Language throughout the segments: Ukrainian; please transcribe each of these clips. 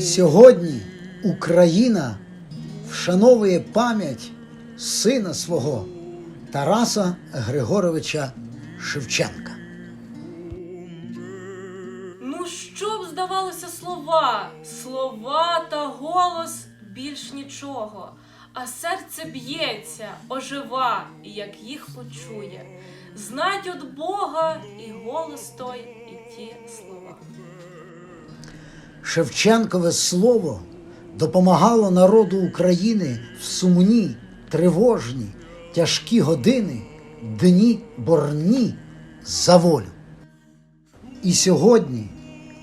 Сьогодні Україна вшановує пам'ять сина свого Тараса Григоровича Шевченка. Ну, що б здавалося слова, слова та голос більш нічого, а серце б'ється, ожива, як їх почує. Знать от Бога і голос той, і ті слова. Шевченкове слово допомагало народу України в сумні, тривожні, тяжкі години, дні борні за волю. І сьогодні,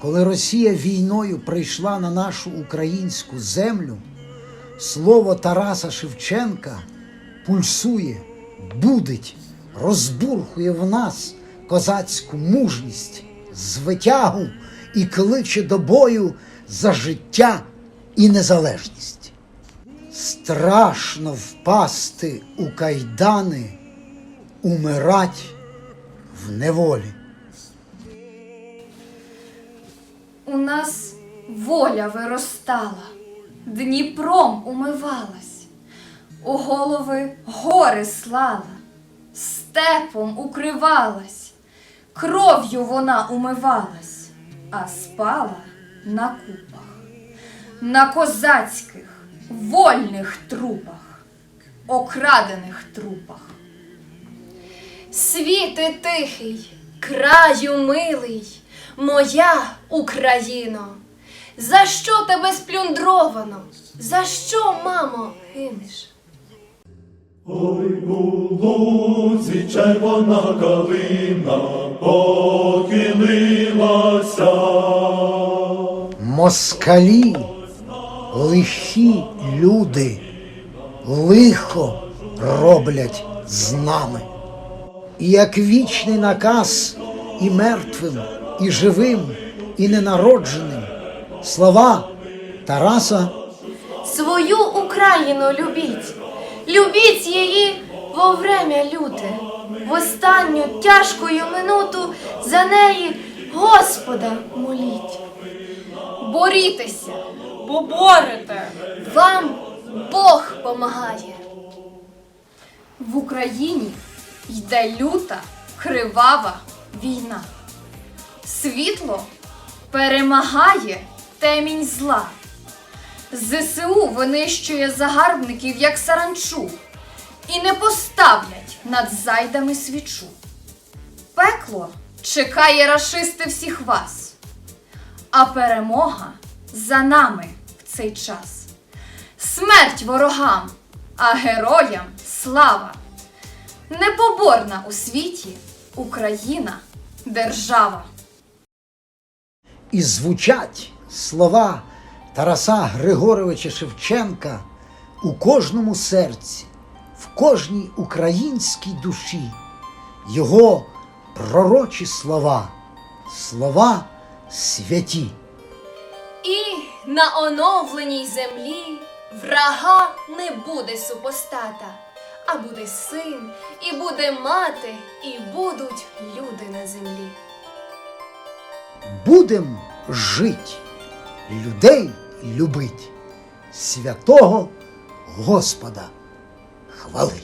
коли Росія війною прийшла на нашу українську землю, слово Тараса Шевченка пульсує, будить, розбурхує в нас козацьку мужність, звитягу і кличе до бою за життя і незалежність. Страшно впасти у кайдани, умирать в неволі. У нас воля виростала, Дніпром умивалась, у голови гори слала, степом укривалась, кров'ю вона умивалась, а спала на купах, на козацьких вольних трупах, окрадених трупах. Світи тихий, краю милий, моя Україно, за що тебе сплюндровано? За що, мамо, гинеш? Ой, у лузі червона калина похилилася. Москалі, лихі люди, лихо роблять з нами. І як вічний наказ і мертвим, і живим, і ненародженим слова Тараса Свою Україну любіть, любіть її во время люте, в останню тяжкою минуту за неї Господа моліть. Борітеся! Поборете! Вам Бог помагає. В Україні йде люта, кривава війна. Світло перемагає темінь зла. ЗСУ винищує загарбників, як саранчу, і не поставлять над зайдами свічу. Пекло чекає рашисти всіх вас, а перемога за нами в цей час. Смерть ворогам, а героям слава! Непоборна у світі Україна держава. і звучать слова Тараса Григоровича Шевченка у кожному серці, в кожній українській душі, його пророчі слова, слова святі. І на оновленій землі врага не буде супостата, а буде син, і буде мати, і будуть люди на землі. Будем жить, людей любить, святого Господа хвалить.